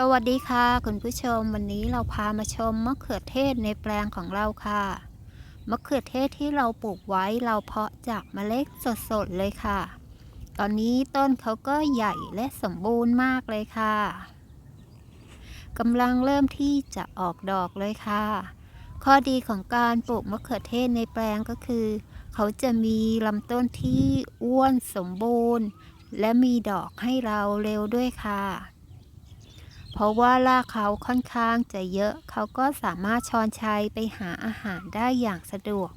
สวัสดีค่ะคุณผู้ชมวันนี้เราพามาชมมะเขือเทศในแปลงของเราค่ะ มะเขือเทศที่เราปลูกไว้เราเพาะจากเมล็ดสดๆเลยค่ะ ตอนนี้ต้นเขาก็ใหญ่และสมบูรณ์มากเลยค่ะกำลังเริ่มที่จะออกดอกเลยค่ะ ข้อดีของการปลูกมะเขือเทศในแปลงก็คือ เขาจะมีลำต้นที่อ้วนสมบูรณ์ และมีดอกให้เราเร็วด้วยค่ะ เพราะว่ารากเขาค่อนข้างจะเยอะ เขาก็สามารถชอนชัยไปหาอาหารได้อย่างสะดวก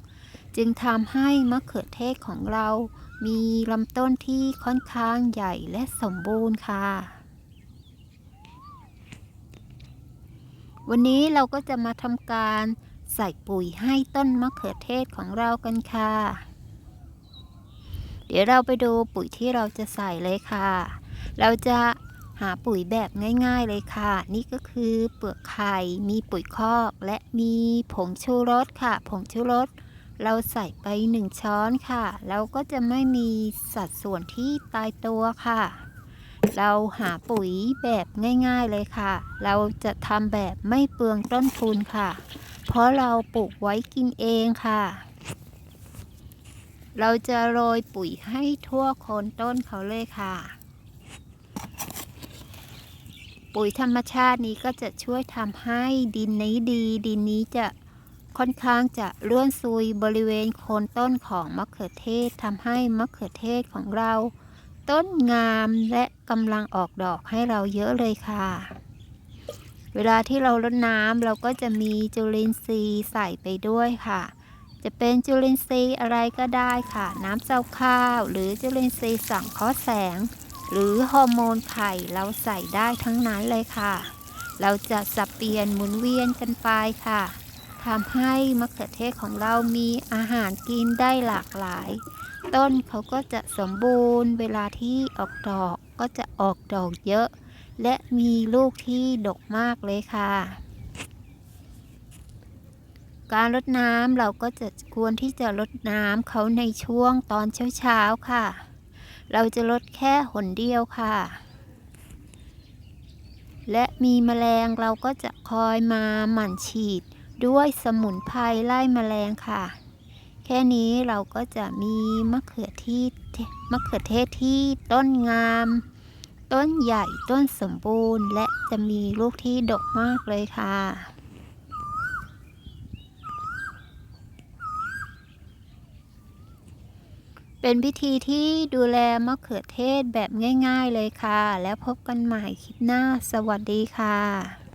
จึงทำให้มะเขือเทศของเรา มีลำต้นที่ค่อนข้างใหญ่และสมบูรณ์ค่ะ วันนี้เราก็จะมาทำการใส่ปุ๋ยให้ต้นมะเขือเทศของเรากันค่ะ เดี๋ยวเราไปดูปุ๋ยที่เราจะใส่เลยค่ะ เราจะ หาปุ๋ยแบบง่ายๆเลยค่ะ นี่ก็คือเปลือกไข่มีปุ๋ยคอกและมีผงชูรสค่ะ ผงชูรสเราใส่ไปหนึ่งช้อนค่ะเราก็จะไม่มีสัดส่วนที่ตายตัวค่ะ เราหาปุ๋ยแบบง่ายๆเลยค่ะ เราจะทำแบบไม่เปลืองต้นทุนค่ะ เพราะเราปลูกไว้กินเองค่ะ เราจะโรยปุ๋ยให้ทั่วโคนต้นเขาเลยค่ะ ปุ๋ยธรรมชาตินี้ก็จะช่วยทำให้ดินนี้ดี ดินนี้จะค่อนข้างจะร่วนซุยบริเวณโคนต้นของมะเขือเทศทำให้มะเขือเทศของเรา ต้นงามและกำลังออกดอกให้เราเยอะเลยค่ะ เวลาที่เรารดน้ำเราก็จะมีจุลินทรีย์ใส่ไปด้วยค่ะ จะเป็นจุลินทรีย์อะไรก็ได้ค่ะ น้ำเจ้าข้าว หรือจุลินทรีย์สังเคราะห์แสง หรือฮอร์โมนไข่เราใส่ได้ทั้งนั้นเลยค่ะ เราจะสับเปลี่ยนหมุนเวียนกันไปค่ะทำให้มะเขือเทศของเรามีอาหารกินได้หลากหลาย ต้นเขาก็จะสมบูรณ์เวลาที่ออกดอกก็จะออกดอกเยอะ และมีลูกที่ดกมากเลยค่ะ การรดน้ำเราก็จะควรที่จะรดน้ำเขาในช่วงตอนเช้าๆค่ะ เราจะลดแค่หนเดียวค่ะ และมีแมลงเราก็จะคอยมาหมั่นฉีดด้วยสมุนไพรไล่แมลงค่ะ แค่นี้เราก็จะมีมะเขือที่มะเขือเทศที่ต้นงาม ต้นใหญ่ต้นสมบูรณ์ และจะมีลูกที่ดกมากเลยค่ะ เป็นพิธีที่ดูแลมะเขือเทศแบบง่าย ๆเลยค่ะ แล้วพบกันใหม่คลิปหน้า สวัสดีค่ะ